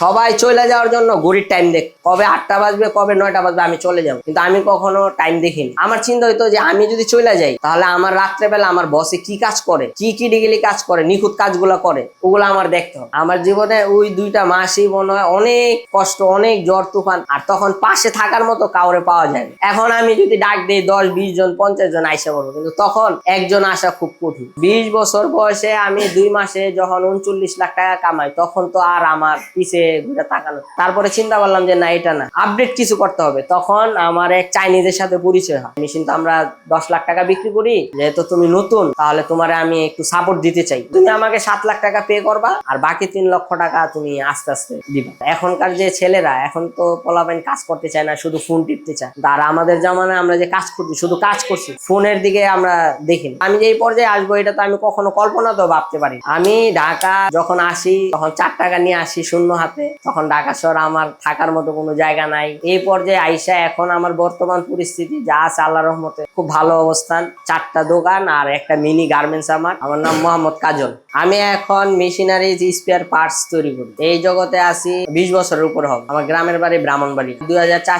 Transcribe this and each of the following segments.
সবাই চলে যাওয়ার জন্য ঘড়ির টাইম দেখ, কবে আটটা বাজবে, কবে নয়টা বাজবে, আমি চলে যাব। কিন্তু আমি কখনো টাইম দেখিনি। আমার চিন্তা হইতো যে আমি যদি চলে যাই, তাহলে আমার রাত্রেবেলা আমার বসে কি কাজ করে? কি কি ডিগিলি কাজ করে? নিখুঁত কাজগুলো করে? ওগুলো আমার দেখতে হবে। আমার জীবনে ওই দুইটা মাসই মনে হয় অনেক কষ্ট, অনেক জ্বর, তুফান, আর তখন পাশে থাকার মতো কাউরে পাওয়া যায়। এখন আমি যদি ডাক দিই দশ, বিশ জন, পঞ্চাশ জন আইসা বলব কিন্তু তখন একজন আসা খুব কঠিন। বিশ বছর বয়সে আমি দুই মাসে যখন উনচল্লিশ লাখ টাকা কামাই, তখন তো আর আমার পিছে ঘুরে তাকানো তারপরে চিন্তা করলাম যে না, এটা না। আপডেট কিছু করতে হবে। তখন আমার এক চাইনিজের সাথে পরিচয় হয়। মেশিন তো আমরা দশ লাখ টাকা বিক্রি করি। যেহেতু তুমি নতুন, তাহলে তোমার আমি একটু সাপোর্ট দিতে চাই। তুমি আমাকে সাত লাখ টাকা পে করবা, আর বাকি তিন লক্ষ টাকা তুমি আস্তে আস্তে দিবা। এখনকার যে ছেলেরা, এখন তো পোলাপাইন কাজ করতে চায় না, শুধু ফোন টিপতে চায়। আর আমাদের জামানায় আমরা যে কাজ করছি, শুধু কাজ করছি ফোনের দিকে আমরা দেখি আমি যে এই পর্যায়ে আসব, এটা তো আমি কখনো কল্পনা তো ভাবতে পারি আমি ঢাকা যখন আসি, তখন চার টাকা নিয়ে আসি, শূন্য হাতে তখন ঢাকা শহর আমার থাকার মতো কোনো জায়গা নাই। এই পর্যায়ে আইসা এখন আমার বর্তমান পরিস্থিতি, যা আছে আল্লাহ রহমতে। খুব ভালো অবস্থান, চারটা দোকান আর একটা মিনি গার্মেন্টস আমার। আমার নাম মোহাম্মদ কাজল। আমি এখন মেশিনারি স্পেয়ার পার্টস তৈরি করি। এই জগতে আছি বিশ বছরের উপর হবে। আমার গ্রামের বাড়ি ব্রাহ্মণবাড়ি। দুই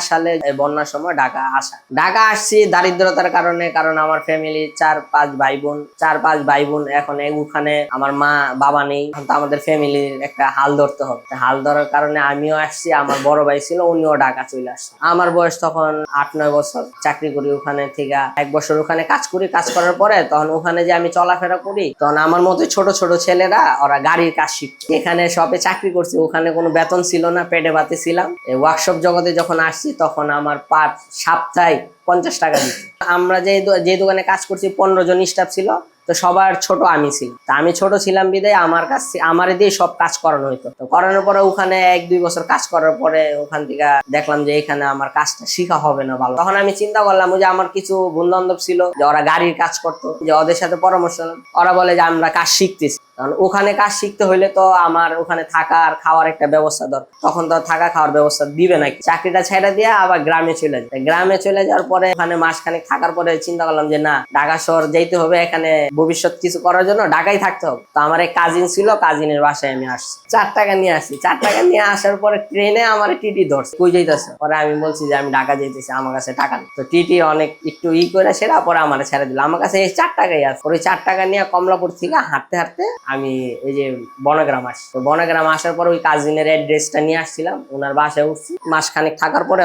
সালে বন্যার সময় ঢাকা আসা। ঢাকা আসছি দারিদ্রতার কারণে, কারণ আমার ফ্যামিলি চার, পাঁচ ভাই বোন, চার, পাঁচ ভাই বোন এখন ওখানে আমার মা, বাবা নেই। আমাদের ফ্যামিলির একটা হাল ধরতে হবে। হাল ধরার কারণে আমিও আসছি, আমার বড় ভাই ছিল, উনিও ঢাকা চলে আসছে। আমার বয়স তখন আট, নয় বছর। চাকরি করি ওখানে থেকে এক বছর ওখানে কাজ করি, কাজ করার পরে তখন ওখানে যে আমি চলাফেরা করি, তখন আমার মতো ছোট ছোট ছেলেরা ওরা গাড়ির কাজ শিখছে এখানে সবে চাকরি করছি, ওখানে কোনো বেতন ছিল না, পেটে বাতে ছিলাম। এই ওয়ার্কশপ জগতে যখন আসছি, তখন আমার পার সাপ্তাহিক পঞ্চাশ টাকা দিচ্ছে আমরা যে যে দোকানে কাজ করছি, পনেরো জন স্টাফ ছিল। তো সবার ছোট আমি ছিল তা আমি ছোট ছিলাম বিদায় আমার কাছ আমার দিয়ে সব কাজ করানো হইতো। তো করানোর পরে ওখানে এক দুই বছর কাজ করার পরে ওখান থেকে দেখলাম যে এখানে আমার কাজটা শিখা হবে না ভালো। তখন আমি চিন্তা করলাম যে আমার কিছু বন্ধু বান্ধব ছিল যে ওরা গাড়ির কাজ করতো, যে ওদের সাথে পরামর্শ। ওরা বলে যে আমরা কাজ শিখতেছি। কারণ ওখানে কাজ শিখতে হইলে তো আমার ওখানে থাকার খাওয়ার একটা ব্যবস্থা দরকার তখন তো থাকা খাওয়ার ব্যবস্থা দিবে না। চাকরিটা ছেড়ে দিয়ে আবার গ্রামে চলে যায়। গ্রামে চলে যাওয়ার পরে ওখানে মাসখানেক থাকার পরে চিন্তা করলাম যে, না, ঢাকা শহর যেতে হবে, এখানে ভবিষ্যৎ কিছু করার জন্য ঢাকায় থাকতে হবে। তো আমার এক কাজিন ছিল কাজিনের বাসায় আমি আসছি। চার টাকা নিয়ে আসি। চার টাকা নিয়ে আসার পরে ট্রেনে আমার টিটি ধরছে। কই যাইতেছে? পরে আমি বলছি যে, আমি ঢাকা যাইতেছি, আমার কাছে টাকা নেই। তো টিটি অনেক একটু ই করে সেরা, পরে আমার ছেড়ে দিল। আমার কাছে এই চার টাকাই আছে। ওই চার টাকা নিয়ে কমলাপুর থেকে হাঁটতে হাঁটতে আমি এই যে বনগ্রাম আসি। তো বনগ্রাম আসার পর ওই কাজিনের অ্যাড্রেসটা নিয়ে আসছিলাম। ওনার বাসায় উঠছি। মাসখানেক থাকার পরে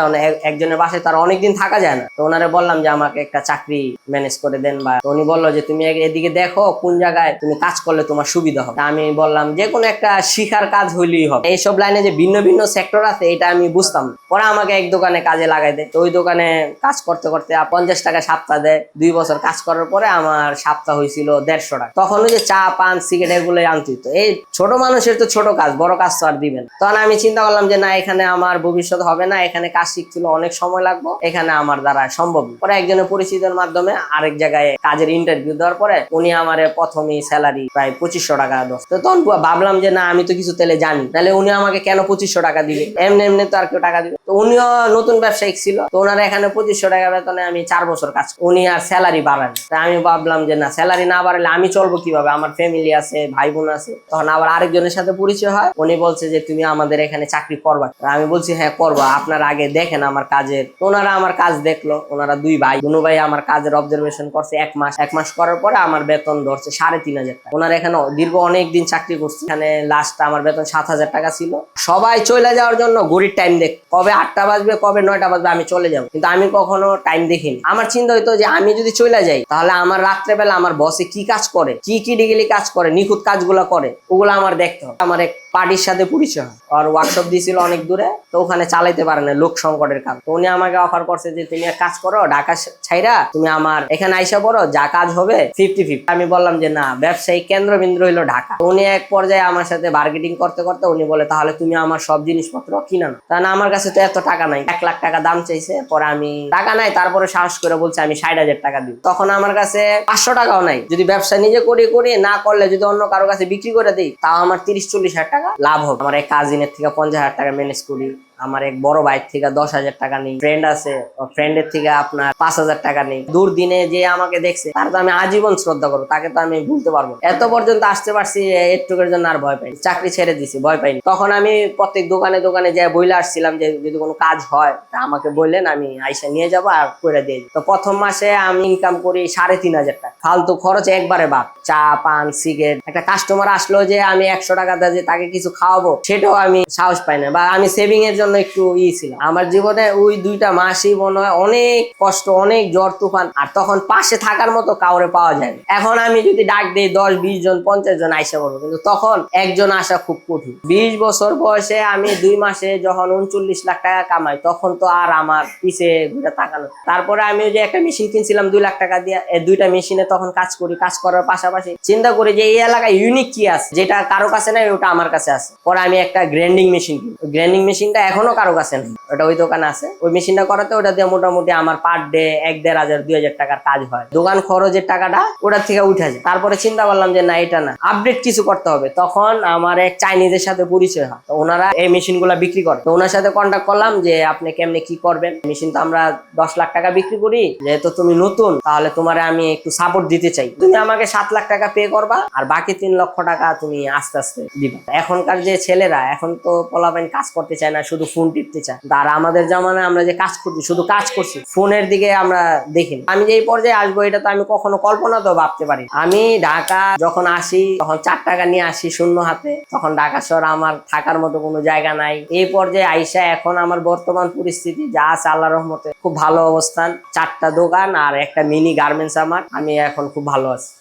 একজনের বাসায় তার অনেকদিন থাকা যায় না। তো ওনারে বললাম যে, আমাকে একটা চাকরি ম্যানেজ করে দেন বা উনি বলল যে, তুমি এদিকে দেখো কোন জায়গায় তুমি কাজ করলে তোমার সুবিধা হবে। আমি বললাম, যে কোনো একটা শিখার কাজ হইলেই হবে। এইসব লাইনে যে ভিন্ন ভিন্ন সেক্টর আছে, এটা আমি বুঝতাম। পরে আমাকে এক দোকানে কাজে লাগাই দেয়। তো ওই দোকানে কাজ করতে করতে পঞ্চাশ টাকা সপ্তাহ দেয়। দুই বছর কাজ করার পরে আমার সপ্তাহ হয়েছিল দেড়শো টাকা। তখন ওই যে চা, পান সিগারেট এগুলো আনতে হতো এই ছোট মানুষের তো ছোট কাজ, বড় কাজ তো আর দিবেন তখন আমি চিন্তা করলাম যে, না, এখানে আমার ভবিষ্যৎ হবে না, এখানে কাজ শিখছিল অনেক সময় লাগবে, এখানে আমার দ্বারা সম্ভব পরে একজনের পরিচিতের মাধ্যমে আরেক জায়গায় কাজের ইন্টারভিউ দেওয়ার পরে উনি আমার প্রথমেই স্যালারি প্রায় পঁচিশশো টাকা তো তখন ভাবলাম যে, না, আমি তো কিছু তেলে জানি, তাহলে উনি আমাকে কেন পঁচিশশো টাকা দিবে? এমনি এমনি তো আর কেউ টাকা দিবে তো উনিও নতুন ব্যবসায়িক ছিল, তো ওনার এখানে পঁচিশশো টাকা বেতনে আমি চার বছর কাজ উনি আর স্যালারি বাড়ান তা আমি ভাবলাম যে, না স্যালারি না বাড়ালে আমি চলবো কীভাবে? আমার ফ্যামিলি আছে ভাই বোন আছে, তখন আবার আরেকজনের সাথে পরিচয় হয়। উনি বলছে যে, তুমি আমাদের এখানে চাকরি করবা। আমি বলছি হ্যাঁ করবা। আপনারা আগে দেখেন আমার কাজের। ওনারা আমার কাজ দেখল, ওনারা দুই ভাই। দুনো ভাই আমার কাজের অবজারভেশন করছে এক মাস। এক মাস করার পরে আমার বেতন ধরছে সাড়ে তিন হাজার টাকা। ওনারা এখানে দীর্ঘ অনেক দিন চাকরি করছে। এখানে লাস্ট আমার বেতন সাত হাজার টাকা ছিল। সবাই চলে যাওয়ার জন্য ঘড়ির টাইম দেখ কবে আটটা বাজবে, কবে নয়টা বাজবে, আমি চলে যাব। কিন্তু আমি কখনো টাইম দেখিনি। আমার চিন্তা হইতো যে, আমি যদি চলে যাই, তাহলে আমার রাত্রেবেলা আমার বসে কি কাজ করে? কি কি ডিগিলি কাজ করে? নিখুঁত কাজগুলো করে, ওগুলো আমার দেখতে হবে। আমার এক পার্টির সাথে পরিচয় আর ওয়ার্কশপ দিয়েছিল অনেক দূরে, তো ওখানে চালাইতে পারে না লোক সংকটের কারণ। তো উনি আমাকে অফার করছে যে, তুমি এক কাজ করো, ঢাকা ছাইরা তুমি আমার এখানে আইসা পড়ো, যা কাজ হবে ফিফটি ফিফটি আমি বললাম যে, না, ব্যবসায়ী কেন্দ্রবিন্দু হইল ঢাকা। উনি এক পর্যায়ে আমার সাথে বার্গেটিং করতে করতে উনি বলে, তাহলে তুমি আমার সব জিনিসপত্র কিনা না কারণ আমার কাছে তো এত টাকা নাই। এক লাখ টাকা দাম চাইছে, পরে আমি টাকা নাই, তারপরে সাহস করে বলছে, আমি ষাট হাজার টাকা দিব। তখন আমার কাছে পাঁচশো টাকাও নাই। যদি ব্যবসা নিজে করি করি, না করলে যদি অন্য কারও কাছে বিক্রি করে দিই, তাও আমার তিরিশ, চল্লিশ হাজার টাকা লাভ হবে। আমার এক কাজিনের থেকে পঞ্চাশ হাজার টাকা ম্যানেজ করি। আমার এক বড় ভাইয়ের থেকে দশ হাজার টাকা নেই। ফ্রেন্ড আছে ফ্রেন্ডের থেকে আপনার পাঁচ হাজার টাকা নেই। দূর দিনে যে আমাকে দেখছে, তার তো আমি আজীবন শ্রদ্ধা করব, তাকে তো আমি ভুলতে পারব এত পর্যন্ত আসতে পারছি একটুকের জন্য আর ভয় পাইনি। চাকরি ছেড়ে দিছি, ভয় পাইনি। তখন আমি প্রত্যেক দোকানে দোকানে যে বইলে আসছিলাম যে যদি কোনো কাজ হয়, তা আমাকে বললেন, আমি আইসা নিয়ে যাব আর করে দিয়ে তো প্রথম মাসে আমি ইনকাম করি সাড়ে তিন হাজার টাকা। ফালতু খরচ একবারে বাদ। চা, পান সিগারেট একটা কাস্টমার আসলো যে আমি একশো টাকা দিয়ে তাকে কিছু খাওয়াবো, সেটাও আমি সাহস পাই না। বা আমি সেভিং এর জন্য একটু ই ছিলাম আমার জীবনে ওই দুইটা মাসই মনে হয় অনেক কষ্ট, অনেক জ্বর, তুফান, আর তখন পাশে থাকার মতো কাউরে পাওয়া যায় এখন আমি যদি ডাক দিই দশ, বিশ জন, পঞ্চাশ জন আইসা করব কিন্তু তখন একজন আসা খুব কঠিন। বিশ বছর বয়সে আমি দুই মাসে যখন উনচল্লিশ লাখ টাকা কামাই, তখন তো আর আমার পিছে ঘুরে তাকানো তারপরে আমি ওই যে একটা মেশিন কিনছিলাম, দুই লাখ টাকা দিয়ে দুইটা মেশিনে তখন কাজ করি, কাজ করার পাশাপাশি চিন্তা করি যে এই এলাকায় ইউনিক কি আছে? যেটা কারও কাছে নাই, ওটা আমার কাছে আছে। পরে আমি একটা গ্রাইন্ডিং মেশিন কিনি গ্রাইন্ডিং মেশিনটা এখনও কারও কাছে নেই। ওটা ওই দোকানে আছে। ওই মেশিনটা করাতে ওটা দিয়ে মোটামুটি আমার পার ডে এক, দেড় হাজার, দুই হাজার টাকার কাজ হয়। দোকান খরচের টাকাটা ওটার থেকে উঠে যায়। তারপরে চিন্তা করলাম যে না, এটা না। আপডেট কিছু করতে হবে। তখন আমার এক চাইনিজের সাথে পরিচয় হয়। তো ওনারা এই মেশিনগুলা বিক্রি করে। তো ওনার সাথে কন্ট্যাক্ট করলাম যে, আপনি কেমনে কি করবেন? মেশিন তো আমরা দশ লাখ টাকা বিক্রি করি। যেহেতু তুমি নতুন, তাহলে তোমার আমি একটু সাপোর্ট দিতে চাই। তুমি আমাকে সাত লাখ টাকা পে করবা আর বাকি তিন লক্ষ টাকা তুমি আস্তে আস্তে দিবা। এখনকার যে ছেলেরা, এখন তো পোলাপাইন কাজ করতে চায় না। শুধু ফোন টিপতে চায়। আর আমাদের জামানায় আমরা যে কাজ করছি, শুধু কাজ করছি ফোনের দিকে আমরা দেখি আমি যে পর্যায়ে আসব, এটা তো আমি কখনো কল্পনা তো ভাবতে পারি আমি ঢাকা যখন আসি, তখন চার টাকা নিয়ে আসি শূন্য হাতে। তখন ঢাকা শহর আমার থাকার মতো কোনো জায়গা নাই। এই পর্যায়ে আইসা এখন আমার বর্তমান পরিস্থিতি, যা আছে আল্লাহ রহমতে, খুব ভালো অবস্থান। চারটা দোকান আর একটা মিনি গার্মেন্টস আমার। আমি এখন খুব ভালো আছি।